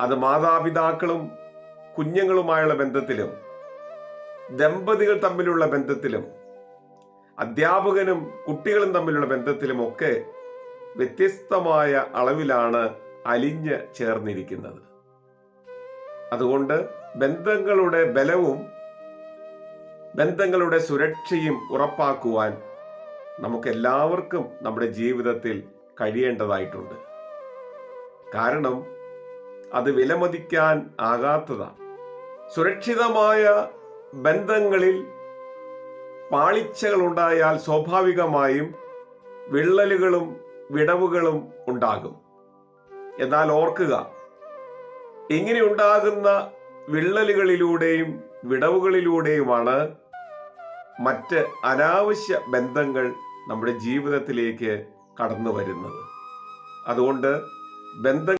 അത് മാതാപിതാക്കളും കുഞ്ഞുങ്ങളുമായുള്ള ബന്ധത്തിലും ദമ്പതികൾ തമ്മിലുള്ള ബന്ധത്തിലും അധ്യാപകനും കുട്ടികളും തമ്മിലുള്ള ബന്ധത്തിലും ഒക്കെ വ്യത്യസ്തമായ അളവിലാണ് അലിഞ്ഞ് ചേർന്നിരിക്കുന്നത്. അതുകൊണ്ട് ബന്ധങ്ങളുടെ ബലവും ബന്ധങ്ങളുടെ സുരക്ഷയും ഉറപ്പാക്കുവാൻ നമുക്കെല്ലാവർക്കും നമ്മുടെ ജീവിതത്തിൽ കഴിയേണ്ടതായിട്ടുണ്ട്. കാരണം അത് വിലമതിക്കാൻ ആകാത്തതാണ് സുരക്ഷിതമായ ബന്ധങ്ങളിൽ പാളിച്ചകൾ ഉണ്ടായാൽ സ്വാഭാവികമായും വിള്ളലുകളും വിടവുകളും ഉണ്ടാകും. എന്നാൽ ഓർക്കുക ഇങ്ങനെ ഉണ്ടാകുന്ന വിള്ളലുകളിലൂടെയും വിടവുകളിലൂടെയുമാണ് മറ്റ് അനാവശ്യ ബന്ധങ്ങൾ നമ്മുടെ ജീവിതത്തിലേക്ക് കടന്നു വരുന്നത് അതുകൊണ്ട് ബന്ധ